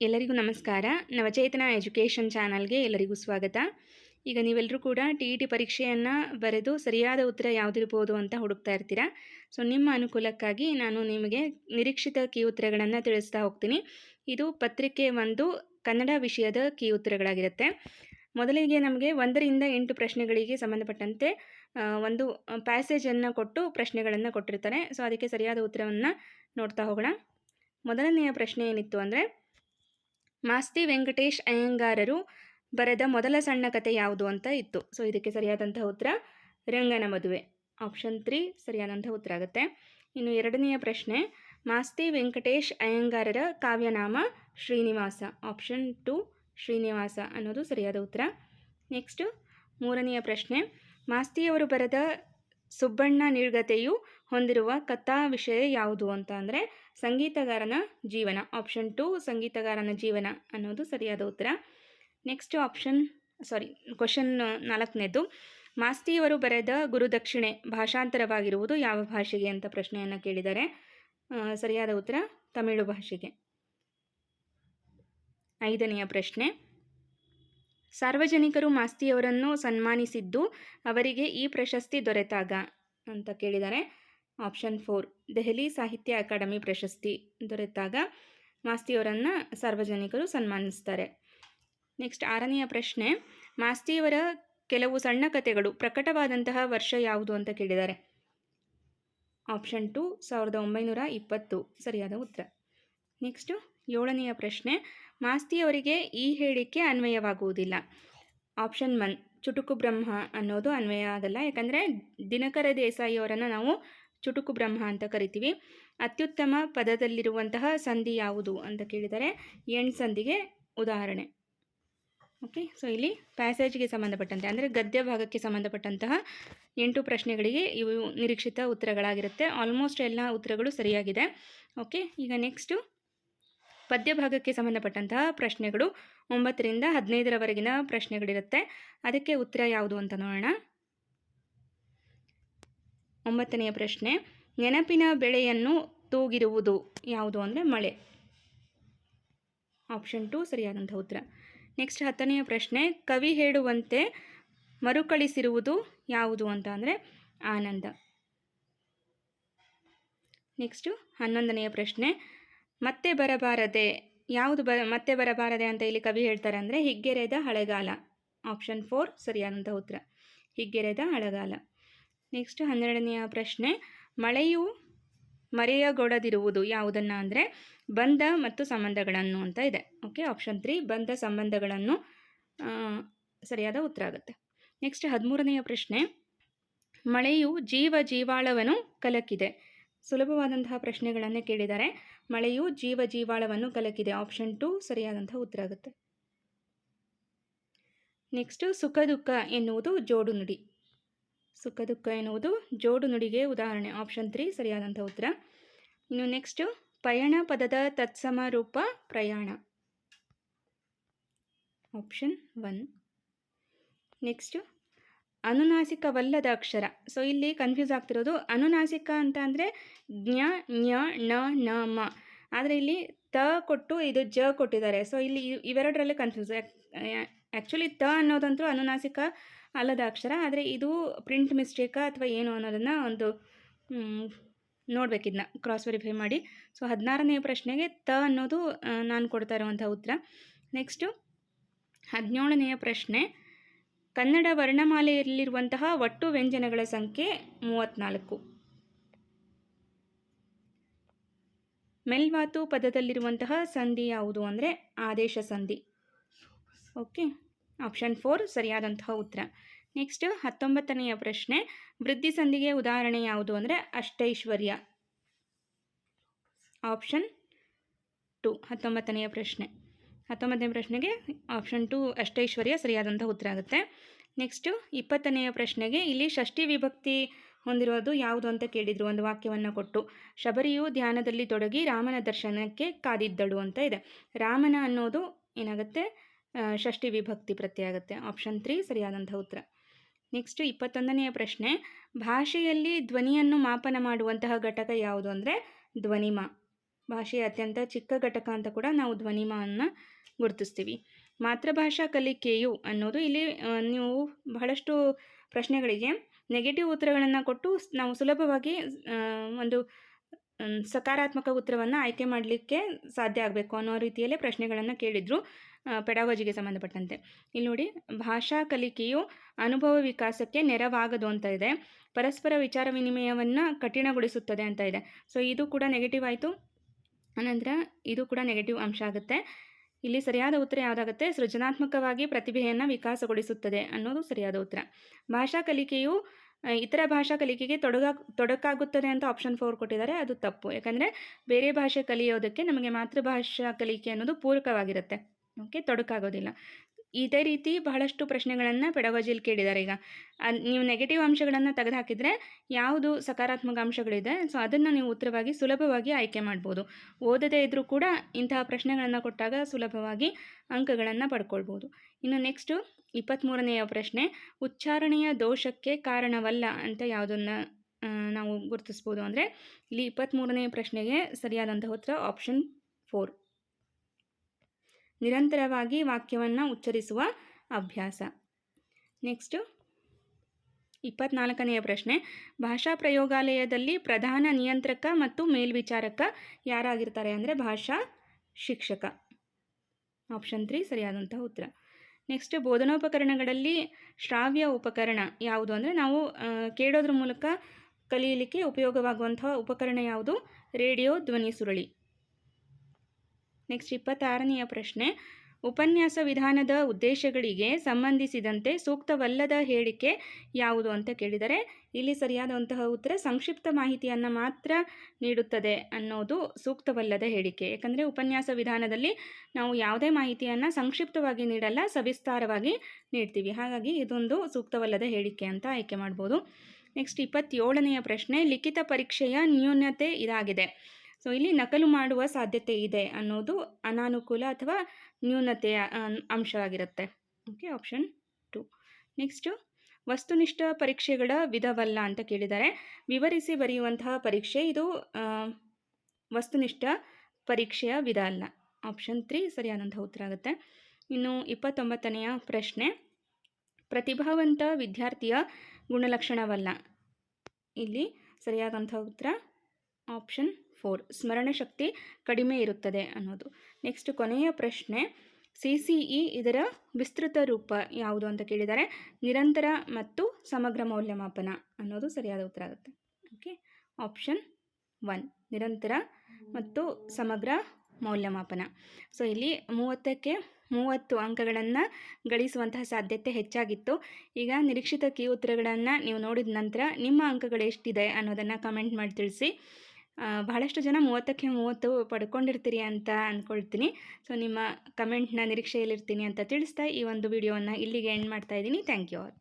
ಎಲ್ಲರಿಗೂ ನಮಸ್ಕಾರ. ನವಚೇತನ ಎಜುಕೇಷನ್ ಚಾನಲ್ಗೆ ಎಲ್ಲರಿಗೂ ಸ್ವಾಗತ. ಈಗ ನೀವೆಲ್ಲರೂ ಕೂಡ ಟಿ ಇ ಟಿ ಪರೀಕ್ಷೆಯನ್ನು ಬರೆದು ಸರಿಯಾದ ಉತ್ತರ ಯಾವುದಿರ್ಬೋದು ಅಂತ ಹುಡುಕ್ತಾ ಇರ್ತೀರಾ? ಸೊ, ನಿಮ್ಮ ಅನುಕೂಲಕ್ಕಾಗಿ ನಾನು ನಿಮಗೆ ನಿರೀಕ್ಷಿತ ಕೀ ಉತ್ತರಗಳನ್ನು ತಿಳಿಸ್ತಾ ಹೋಗ್ತೀನಿ. ಇದು ಪತ್ರಿಕೆ ಒಂದು ಕನ್ನಡ ವಿಷಯದ ಕೀ ಉತ್ತರಗಳಾಗಿರುತ್ತೆ. ಮೊದಲಿಗೆ ನಮಗೆ ಒಂದರಿಂದ ಎಂಟು ಪ್ರಶ್ನೆಗಳಿಗೆ ಸಂಬಂಧಪಟ್ಟಂತೆ ಒಂದು ಪ್ಯಾಸೇಜನ್ನು ಕೊಟ್ಟು ಪ್ರಶ್ನೆಗಳನ್ನು ಕೊಟ್ಟಿರ್ತಾರೆ. ಸೊ, ಅದಕ್ಕೆ ಸರಿಯಾದ ಉತ್ತರವನ್ನು ನೋಡ್ತಾ ಹೋಗೋಣ. ಮೊದಲನೆಯ ಪ್ರಶ್ನೆ ಏನಿತ್ತು ಅಂದರೆ ಮಾಸ್ತಿ ವೆಂಕಟೇಶ್ ಅಯ್ಯಂಗಾರರು ಬರೆದ ಮೊದಲ ಸಣ್ಣ ಕತೆ ಯಾವುದು ಅಂತ ಇತ್ತು. ಸೊ ಇದಕ್ಕೆ ಸರಿಯಾದಂತಹ ಉತ್ತರ, ರಂಗನ ಮದುವೆ. ಆಪ್ಷನ್ ತ್ರೀ ಸರಿಯಾದಂತಹ ಉತ್ತರ ಆಗುತ್ತೆ. ಇನ್ನು ಎರಡನೆಯ ಪ್ರಶ್ನೆ, ಮಾಸ್ತಿ ವೆಂಕಟೇಶ್ ಅಯ್ಯಂಗಾರರ ಕಾವ್ಯನಾಮ ಶ್ರೀನಿವಾಸ. ಆಪ್ಷನ್ ಟು ಶ್ರೀನಿವಾಸ ಅನ್ನೋದು ಸರಿಯಾದ ಉತ್ತರ. ನೆಕ್ಸ್ಟು ಮೂರನೆಯ ಪ್ರಶ್ನೆ, ಮಾಸ್ತಿಯವರು ಬರೆದ ಸುಬ್ಬಣ್ಣ ನಿರ್ಗತೆಯು ಹೊಂದಿರುವ ಕಥಾ ವಿಷಯ ಯಾವುದು ಅಂತ ಅಂದರೆ ಸಂಗೀತಗಾರನ ಜೀವನ. ಆಪ್ಷನ್ ಟು ಸಂಗೀತಗಾರನ ಜೀವನ ಅನ್ನೋದು ಸರಿಯಾದ ಉತ್ತರ. ನೆಕ್ಸ್ಟ್ ಆಪ್ಷನ್ ಸಾರಿ ಕ್ವಶನ್ ನಾಲ್ಕನೇದು, ಮಾಸ್ತಿಯವರು ಬರೆದ ಗುರುದಕ್ಷಿಣೆ ಭಾಷಾಂತರವಾಗಿರುವುದು ಯಾವ ಭಾಷೆಗೆ ಅಂತ ಪ್ರಶ್ನೆಯನ್ನು ಕೇಳಿದ್ದಾರೆ ಸರಿಯಾದ ಉತ್ತರ ತಮಿಳು ಭಾಷೆಗೆ. ಐದನೆಯ ಪ್ರಶ್ನೆ ಸಾರ್ವಜನಿಕರು ಮಾಸ್ತಿಯವರನ್ನು ಸನ್ಮಾನಿಸಿದ್ದು ಅವರಿಗೆ ಈ ಪ್ರಶಸ್ತಿ ದೊರೆತಾಗ ಅಂತ ಕೇಳಿದ್ದಾರೆ. ಆಪ್ಷನ್ ಫೋರ್, ದೆಹಲಿ ಸಾಹಿತ್ಯ ಅಕಾಡೆಮಿ ಪ್ರಶಸ್ತಿ ದೊರೆತಾಗ ಮಾಸ್ತಿಯವರನ್ನು ಸಾರ್ವಜನಿಕರು ಸನ್ಮಾನಿಸ್ತಾರೆ. ನೆಕ್ಸ್ಟ್ ಆರನೆಯ ಪ್ರಶ್ನೆ, ಮಾಸ್ತಿಯವರ ಕೆಲವು ಸಣ್ಣ ಕಥೆಗಳು ಪ್ರಕಟವಾದಂತಹ ವರ್ಷ ಯಾವುದು ಅಂತ ಕೇಳಿದ್ದಾರೆ. ಆಪ್ಷನ್ ಟು, ಸಾವಿರದ ಒಂಬೈನೂರ ಇಪ್ಪತ್ತು, ಸರಿಯಾದ ಉತ್ತರ. ನೆಕ್ಸ್ಟು ಏಳನೆಯ ಪ್ರಶ್ನೆ ಮಾಸ್ತಿಯವರಿಗೆ ಈ ಹೇಳಿಕೆ ಅನ್ವಯವಾಗುವುದಿಲ್ಲ. ಆಪ್ಷನ್ ಒನ್, ಚುಟುಕು ಬ್ರಹ್ಮ ಅನ್ನೋದು ಅನ್ವಯ ಆಗಲ್ಲ. ಯಾಕಂದರೆ ದಿನಕರ ದೇಸಾಯಿಯವರನ್ನು ನಾವು ಚುಟುಕು ಬ್ರಹ್ಮ ಅಂತ ಕರಿತೀವಿ. ಅತ್ಯುತ್ತಮ ಪದದಲ್ಲಿರುವಂತಹ ಸಂಧಿ ಯಾವುದು ಅಂತ ಕೇಳಿದರೆ ಎಣ್ ಸಂಧಿಗೆ ಉದಾಹರಣೆ. ಓಕೆ, ಸೊ ಇಲ್ಲಿ ಪ್ಯಾಸೇಜ್ಗೆ ಸಂಬಂಧಪಟ್ಟಂತೆ, ಅಂದರೆ ಗದ್ಯ ಭಾಗಕ್ಕೆ ಸಂಬಂಧಪಟ್ಟಂತಹ ಎಂಟು ಪ್ರಶ್ನೆಗಳಿಗೆ ಇವು ನಿರೀಕ್ಷಿತ ಉತ್ತರಗಳಾಗಿರುತ್ತೆ. ಆಲ್ಮೋಸ್ಟ್ ಎಲ್ಲ ಉತ್ತರಗಳು ಸರಿಯಾಗಿದೆ. ಓಕೆ, ಈಗ ನೆಕ್ಸ್ಟು ಪದ್ಯ ಭಾಗಕ್ಕೆ ಸಂಬಂಧಪಟ್ಟಂತಹ ಪ್ರಶ್ನೆಗಳು ಒಂಬತ್ತರಿಂದ ಹದಿನೈದರವರೆಗಿನ ಪ್ರಶ್ನೆಗಳಿರುತ್ತೆ. ಅದಕ್ಕೆ ಉತ್ತರ ಯಾವುದು ಅಂತ ನೋಡೋಣ. ಒಂಬತ್ತನೆಯ ಪ್ರಶ್ನೆ, ನೆನಪಿನ ಬೆಳೆಯನ್ನು ತೂಗಿರುವುದು ಯಾವುದು ಅಂದರೆ ಮಳೆ. ಆಪ್ಷನ್ ಟು ಸರಿಯಾದಂಥ ಉತ್ತರ. ನೆಕ್ಸ್ಟ್ ಹತ್ತನೆಯ ಪ್ರಶ್ನೆ, ಕವಿ ಹೇಳುವಂತೆ ಮರುಕಳಿಸಿರುವುದು ಯಾವುದು ಅಂತ ಅಂದರೆ ಆನಂದ. ನೆಕ್ಸ್ಟು ಹನ್ನೊಂದನೆಯ ಪ್ರಶ್ನೆ ಮತ್ತೆ ಬರಬಾರದೆ, ಯಾವುದು ಬ ಮತ್ತೆ ಬರಬಾರದೆ ಅಂತ ಇಲ್ಲಿ ಕವಿ ಹೇಳ್ತಾರೆ ಅಂದರೆ ಹಿಗ್ಗೆರೆದ ಹಳೆಗಾಲ. ಆಪ್ಷನ್ ಫೋರ್ ಸರಿಯಾದಂಥ ಉತ್ತರ. ಹಿಗ್ಗೆರೆದ ಹಳೆಗಾಲ. ನೆಕ್ಸ್ಟ್ ಹನ್ನೆರಡನೆಯ ಪ್ರಶ್ನೆ, ಮಳೆಯು ಮರೆಯಗೊಡದಿರುವುದು ಯಾವುದನ್ನು ಅಂದರೆ ಬಂಧ ಮತ್ತು ಸಂಬಂಧಗಳನ್ನು ಅಂತ ಇದೆ. ಓಕೆ ಆಪ್ಷನ್ ತ್ರೀ ಬಂಧ ಸಂಬಂಧಗಳನ್ನು ಸರಿಯಾದ ಉತ್ತರ ಆಗುತ್ತೆ. ನೆಕ್ಸ್ಟ್ ಹದಿಮೂರನೆಯ ಪ್ರಶ್ನೆ, ಮಳೆಯು ಜೀವ ಜೀವಾಳವನ್ನು ಕಲಕಿದೆ. ಸುಲಭವಾದಂತಹ ಪ್ರಶ್ನೆಗಳನ್ನು ಕೇಳಿದ್ದಾರೆ. ಮಳೆಯು ಜೀವ ಜೀವಾಳವನ್ನು ಕಲಕಿದೆ. ಆಪ್ಷನ್ ಟು ಸರಿಯಾದಂತಹ ಉತ್ತರ ಆಗುತ್ತೆ. ನೆಕ್ಸ್ಟು ಸುಖ ದುಃಖ ಎನ್ನುವುದು ಜೋಡು ನುಡಿ. ಸುಖ ದುಃಖ ಎನ್ನುವುದು ಜೋಡು ನುಡಿಗೆ ಉದಾಹರಣೆ. ಆಪ್ಷನ್ ತ್ರೀ ಸರಿಯಾದಂಥ ಉತ್ತರ. ಇನ್ನು ನೆಕ್ಸ್ಟು ಪಯಣ ಪದದ ತತ್ಸಮ ರೂಪ ಪ್ರಯಾಣ. Option one. ನೆಕ್ಸ್ಟು ಅನುನಾಸಿಕವಲ್ಲದ ಅಕ್ಷರ. ಸೊ ಇಲ್ಲಿ ಕನ್ಫ್ಯೂಸ್ ಆಗ್ತಿರೋದು ಅನುನಾಸಿಕ ಅಂತ ಅಂದರೆ ಜ್ಞ, ಞ, ಣ, ನ, ಮ. ಆದರೆ ಇಲ್ಲಿ ತ ಕೊಟ್ಟು ಇದು ಜ ಕೊಟ್ಟಿದ್ದಾರೆ. ಸೊ ಇಲ್ಲಿ ಇವ್- ಇವೆರಡರಲ್ಲೇ ಕನ್ಫ್ಯೂಸ್ ಆ್ಯಕ್ಚುಲಿ ತ ಅನ್ನೋದಂತೂ ಅನುನಾಸಿಕ ಅಲ್ಲದ ಅಕ್ಷರ. ಆದರೆ ಇದು ಪ್ರಿಂಟ್ ಮಿಸ್ಟೇಕ ಅಥವಾ ಏನು ಅನ್ನೋದನ್ನು ಒಂದು ನೋಡಬೇಕಿದ್ನ ಕ್ರಾಸ್ ವೆರಿಫೈ ಮಾಡಿ. ಸೊ ಹದಿನಾರನೇ ಪ್ರಶ್ನೆಗೆ ತ ಅನ್ನೋದು ನಾನು ಕೊಡ್ತಾ ಇರುವಂಥ ಉತ್ತರ. ನೆಕ್ಸ್ಟು ಹದಿನೇಳನೆಯ ಪ್ರಶ್ನೆ. ಕನ್ನಡ ವರ್ಣಮಾಲೆಯಲ್ಲಿರುವಂತಹ ಒಟ್ಟು ವ್ಯಂಜನಗಳ ಸಂಖ್ಯೆ ಮೂವತ್ತ್ನಾಲ್ಕು ಮೆಲ್ವಾತು ಪದದಲ್ಲಿರುವಂತಹ ಸಂಧಿ ಯಾವುದು ಅಂದರೆ ಆದೇಶ ಸಂಧಿ. ಓಕೆ, ಆಪ್ಷನ್ ಫೋರ್ ಸರಿಯಾದಂತಹ ಉತ್ತರ. ನೆಕ್ಸ್ಟ್ ಹತ್ತೊಂಬತ್ತನೆಯ ಪ್ರಶ್ನೆ, ವೃದ್ಧಿ ಸಂಧಿಗೆ ಉದಾಹರಣೆ ಯಾವುದು ಅಂದರೆ ಅಷ್ಟೈಶ್ವರ್ಯ. ಆಪ್ಷನ್ ಟು, ಹತ್ತೊಂಬತ್ತನೆಯ ಪ್ರಶ್ನೆ. ಹತ್ತೊಂಬತ್ತನೇ ಪ್ರಶ್ನೆಗೆ ಆಪ್ಷನ್ ಟು ಅಷ್ಟೈಶ್ವರ್ಯ ಸರಿಯಾದಂಥ ಉತ್ತರ ಆಗುತ್ತೆ. ನೆಕ್ಸ್ಟು ಇಪ್ಪತ್ತನೆಯ ಪ್ರಶ್ನೆಗೆ ಇಲ್ಲಿ ಷಷ್ಠಿ ವಿಭಕ್ತಿ ಹೊಂದಿರೋದು ಯಾವುದು ಅಂತ ಕೇಳಿದರು, ಒಂದು ವಾಕ್ಯವನ್ನು ಕೊಟ್ಟು. ಶಬರಿಯು ಧ್ಯಾನದಲ್ಲಿ ತೊಡಗಿ ರಾಮನ ದರ್ಶನಕ್ಕೆ ಕಾದಿದ್ದಳು ಅಂತ ಇದೆ. ರಾಮನ ಅನ್ನೋದು ಏನಾಗುತ್ತೆ? ಷಷ್ಠಿ ವಿಭಕ್ತಿ ಪ್ರತ್ಯಾಗುತ್ತೆ ಆಪ್ಷನ್ ತ್ರೀ ಸರಿಯಾದಂಥ ಉತ್ತರ. ನೆಕ್ಸ್ಟ್ ಇಪ್ಪತ್ತೊಂದನೆಯ ಪ್ರಶ್ನೆ, ಭಾಷೆಯಲ್ಲಿ ಧ್ವನಿಯನ್ನು ಮಾಪನ ಮಾಡುವಂತಹ ಘಟಕ ಯಾವುದು ಅಂದರೆ ಧ್ವನಿಮ. ಭಾಷೆಯ ಅತ್ಯಂತ ಚಿಕ್ಕ ಘಟಕ ಅಂತ ಕೂಡ ನಾವು ಧ್ವನಿಮಾನ ಗುರುತಿಸ್ತೀವಿ. ಮಾತೃಭಾಷಾ ಕಲಿಕೆಯು ಅನ್ನೋದು ಇಲ್ಲಿ ನೀವು ಬಹಳಷ್ಟು ಪ್ರಶ್ನೆಗಳಿಗೆ ನೆಗೆಟಿವ್ ಉತ್ತರಗಳನ್ನು ಕೊಟ್ಟು ನಾವು ಸುಲಭವಾಗಿ ಒಂದು ಸಕಾರಾತ್ಮಕ ಉತ್ತರವನ್ನು ಆಯ್ಕೆ ಮಾಡಲಿಕ್ಕೆ ಸಾಧ್ಯ ಆಗಬೇಕು ಅನ್ನೋ ರೀತಿಯಲ್ಲೇ ಪ್ರಶ್ನೆಗಳನ್ನು ಕೇಳಿದರು ಪೆಡಾಲಜಿಗೆ ಸಂಬಂಧಪಟ್ಟಂತೆ. ಇಲ್ಲಿ ನೋಡಿ, ಭಾಷಾ ಕಲಿಕೆಯು ಅನುಭವ ವಿಕಾಸಕ್ಕೆ ನೆರವಾಗದು ಅಂತ ಇದೆ. ಪರಸ್ಪರ ವಿಚಾರ ವಿನಿಮಯವನ್ನು ಕಠಿಣಗೊಳಿಸುತ್ತದೆ ಅಂತ ಇದೆ. ಸೊ ಇದು ಕೂಡ ನೆಗೆಟಿವ್ ಆಯಿತು. ಅನಂತರ ಇದು ಕೂಡ ನೆಗೆಟಿವ್ ಅಂಶ ಆಗುತ್ತೆ. ಇಲ್ಲಿ ಸರಿಯಾದ ಉತ್ತರ ಯಾವುದಾಗುತ್ತೆ? ಸೃಜನಾತ್ಮಕವಾಗಿ ಪ್ರತಿಭೆಯನ್ನು ವಿಕಾಸಗೊಳಿಸುತ್ತದೆ ಅನ್ನೋದು ಸರಿಯಾದ ಉತ್ತರ. ಭಾಷಾ ಕಲಿಕೆಯು ಇತರ ಭಾಷಾ ಕಲಿಕೆಗೆ ತೊಡಗಾ, ತೊಡಕಾಗುತ್ತದೆ ಅಂತ ಆಪ್ಷನ್ ಫೋರ್ ಕೊಟ್ಟಿದ್ದಾರೆ. ಅದು ತಪ್ಪು. ಯಾಕಂದರೆ ಬೇರೆ ಭಾಷೆ ಕಲಿಯೋದಕ್ಕೆ ನಮಗೆ ಮಾತೃಭಾಷಾ ಕಲಿಕೆ ಅನ್ನೋದು ಪೂರಕವಾಗಿರುತ್ತೆ. ಓಕೆ ತೊಡಕಾಗೋದಿಲ್ಲ. ಇದೇ ರೀತಿ ಬಹಳಷ್ಟು ಪ್ರಶ್ನೆಗಳನ್ನು ಪೆಡಗಾಜಿಯಲ್ಲಿ ಕೇಳಿದ್ದಾರೆ ಈಗ. ನೀವು ನೆಗೆಟಿವ್ ಅಂಶಗಳನ್ನು ತೆಗೆದುಹಾಕಿದರೆ ಯಾವುದು ಸಕಾರಾತ್ಮಕ ಅಂಶಗಳಿದೆ ಸೊ ಅದನ್ನು ನೀವು ಉತ್ತರವಾಗಿ ಸುಲಭವಾಗಿ ಆಯ್ಕೆ ಮಾಡ್ಬೋದು. ಓದದೇ ಇದ್ದರೂ ಕೂಡ ಇಂತಹ ಪ್ರಶ್ನೆಗಳನ್ನು ಕೊಟ್ಟಾಗ ಸುಲಭವಾಗಿ ಅಂಕಗಳನ್ನು ಪಡ್ಕೊಳ್ಬೋದು. ಇನ್ನು ನೆಕ್ಸ್ಟು ಇಪ್ಪತ್ತ್ಮೂರನೆಯ ಪ್ರಶ್ನೆ, ಉಚ್ಚಾರಣೆಯ ದೋಷಕ್ಕೆ ಕಾರಣವಲ್ಲ ಅಂತ ಯಾವುದನ್ನು ನಾವು ಗುರುತಿಸ್ಬೋದು ಅಂದರೆ ಇಲ್ಲಿ ಇಪ್ಪತ್ತ್ಮೂರನೆಯ ಪ್ರಶ್ನೆಗೆ ಸರಿಯಾದಂತಹ ಉತ್ತರ ಆಪ್ಷನ್ ಫೋರ್ ನಿರಂತರವಾಗಿ ವಾಕ್ಯವನ್ನು ಉಚ್ಚರಿಸುವ ಅಭ್ಯಾಸ. ನೆಕ್ಸ್ಟು ಇಪ್ಪತ್ನಾಲ್ಕನೆಯ ಪ್ರಶ್ನೆ. ಭಾಷಾ ಪ್ರಯೋಗಾಲಯದಲ್ಲಿ ಪ್ರಧಾನ ನಿಯಂತ್ರಕ ಮತ್ತು ಮೇಲ್ವಿಚಾರಕ ಯಾರಾಗಿರ್ತಾರೆ ಅಂದರೆ ಭಾಷಾ ಶಿಕ್ಷಕ? ಆಪ್ಷನ್ ತ್ರೀ ಸರಿಯಾದಂತಹ ಉತ್ತರ. ನೆಕ್ಸ್ಟ್ ಬೋಧನೋಪಕರಣಗಳಲ್ಲಿ ಶ್ರಾವ್ಯ ಉಪಕರಣ ಯಾವುದು ಅಂದರೆ ನಾವು ಕೇಳೋದ್ರ ಮೂಲಕ ಕಲಿಯಲಿಕ್ಕೆ ಉಪಯೋಗವಾಗುವಂತಹ ಉಪಕರಣ ಯಾವುದು? ರೇಡಿಯೋ ಧ್ವನಿ ಸುರುಳಿ. ನೆಕ್ಸ್ಟ್ ಇಪ್ಪತ್ತಾರನೆಯ ಪ್ರಶ್ನೆ. ಉಪನ್ಯಾಸ ವಿಧಾನದ ಉದ್ದೇಶಗಳಿಗೆ ಸಂಬಂಧಿಸಿದಂತೆ ಸೂಕ್ತವಲ್ಲದ ಹೇಳಿಕೆ ಯಾವುದು ಅಂತ ಕೇಳಿದರೆ, ಇಲ್ಲಿ ಸರಿಯಾದಂತಹ ಉತ್ತರ ಸಂಕ್ಷಿಪ್ತ ಮಾಹಿತಿಯನ್ನು ಮಾತ್ರ ನೀಡುತ್ತದೆ ಅನ್ನೋದು ಸೂಕ್ತವಲ್ಲದ ಹೇಳಿಕೆ. ಯಾಕಂದರೆ ಉಪನ್ಯಾಸ ವಿಧಾನದಲ್ಲಿ ನಾವು ಯಾವುದೇ ಮಾಹಿತಿಯನ್ನು ಸಂಕ್ಷಿಪ್ತವಾಗಿ ನೀಡಲ್ಲ, ಸವಿಸ್ತಾರವಾಗಿ ನೀಡ್ತೀವಿ. ಹಾಗಾಗಿ ಇದೊಂದು ಸೂಕ್ತವಲ್ಲದ ಹೇಳಿಕೆ ಅಂತ ಆಯ್ಕೆ ಮಾಡ್ಬೋದು. ನೆಕ್ಸ್ಟ್ ಇಪ್ಪತ್ತೇಳನೆಯ ಪ್ರಶ್ನೆ, ಲಿಖಿತ ಪರೀಕ್ಷೆಯ ನ್ಯೂನತೆ ಇದಾಗಿದೆ. ಸೊ ಇಲ್ಲಿ ನಕಲು ಮಾಡುವ ಸಾಧ್ಯತೆ ಇದೆ ಅನ್ನೋದು ಅನಾನುಕೂಲ ಅಥವಾ ನ್ಯೂನತೆಯ ಅಂಶವಾಗಿರುತ್ತೆ. ಓಕೆ ಆಪ್ಷನ್ ಟು ನೆಕ್ಸ್ಟು ವಸ್ತುನಿಷ್ಠ ಪರೀಕ್ಷೆಗಳ ವಿಧವಲ್ಲ ಅಂತ ಕೇಳಿದ್ದಾರೆ. ವಿವರಿಸಿ ಬರೆಯುವಂತಹ ಪರೀಕ್ಷೆ ಇದು ವಸ್ತುನಿಷ್ಠ ಪರೀಕ್ಷೆಯ ವಿಧ ಅಲ್ಲ. ಆಪ್ಷನ್ ತ್ರೀ ಸರಿಯಾದಂಥ ಉತ್ತರ ಆಗುತ್ತೆ. ಇನ್ನು ಇಪ್ಪತ್ತೊಂಬತ್ತನೆಯ ಪ್ರಶ್ನೆ, ಪ್ರತಿಭಾವಂತ ವಿದ್ಯಾರ್ಥಿಯ ಗುಣಲಕ್ಷಣವಲ್ಲ. ಇಲ್ಲಿ ಸರಿಯಾದಂಥ ಉತ್ತರ ಆಪ್ಷನ್ ಫೋರ್ ಸ್ಮರಣಶಕ್ತಿ ಕಡಿಮೆ ಇರುತ್ತದೆ ಅನ್ನೋದು. ನೆಕ್ಸ್ಟ್ ಕೊನೆಯ ಪ್ರಶ್ನೆ ಸಿ ಸಿ ಇ ಇದರ ವಿಸ್ತೃತ ರೂಪ ಯಾವುದು ಅಂತ ಕೇಳಿದರೆ ನಿರಂತರ ಮತ್ತು ಸಮಗ್ರ ಮೌಲ್ಯಮಾಪನ ಅನ್ನೋದು ಸರಿಯಾದ ಉತ್ತರ ಆಗುತ್ತೆ. ಓಕೆ ಆಪ್ಷನ್ ಒನ್ ನಿರಂತರ ಮತ್ತು ಸಮಗ್ರ ಮೌಲ್ಯಮಾಪನ. ಸೊ ಇಲ್ಲಿ ಮೂವತ್ತಕ್ಕೆ ಮೂವತ್ತು ಅಂಕಗಳನ್ನು ಗಳಿಸುವಂತಹ ಸಾಧ್ಯತೆ ಹೆಚ್ಚಾಗಿತ್ತು. ಈಗ ನಿರೀಕ್ಷಿತ ಕೀ ಉತ್ತರಗಳನ್ನು ನೀವು ನೋಡಿದ ನಂತರ ನಿಮ್ಮ ಅಂಕಗಳು ಎಷ್ಟಿದೆ ಅನ್ನೋದನ್ನು ಕಮೆಂಟ್ ಮಾಡಿ ತಿಳಿಸಿ. ಬಹಳಷ್ಟು ಜನ ಮೂವತ್ತಕ್ಕೆ ಮೂವತ್ತು ಪಡ್ಕೊಂಡಿರ್ತೀರಿ ಅಂತ ಅಂದ್ಕೊಳ್ತೀನಿ ಸೊ ನಿಮ್ಮ ಕಮೆಂಟ್ನ ನಿರೀಕ್ಷೆಯಲ್ಲಿರ್ತೀನಿ ಅಂತ ತಿಳಿಸ್ತಾ ಈ ಒಂದು ವಿಡಿಯೋವನ್ನು ಇಲ್ಲಿಗೆ ಎಂಡ್ ಮಾಡ್ತಾ ಇದ್ದೀನಿ. Thank you all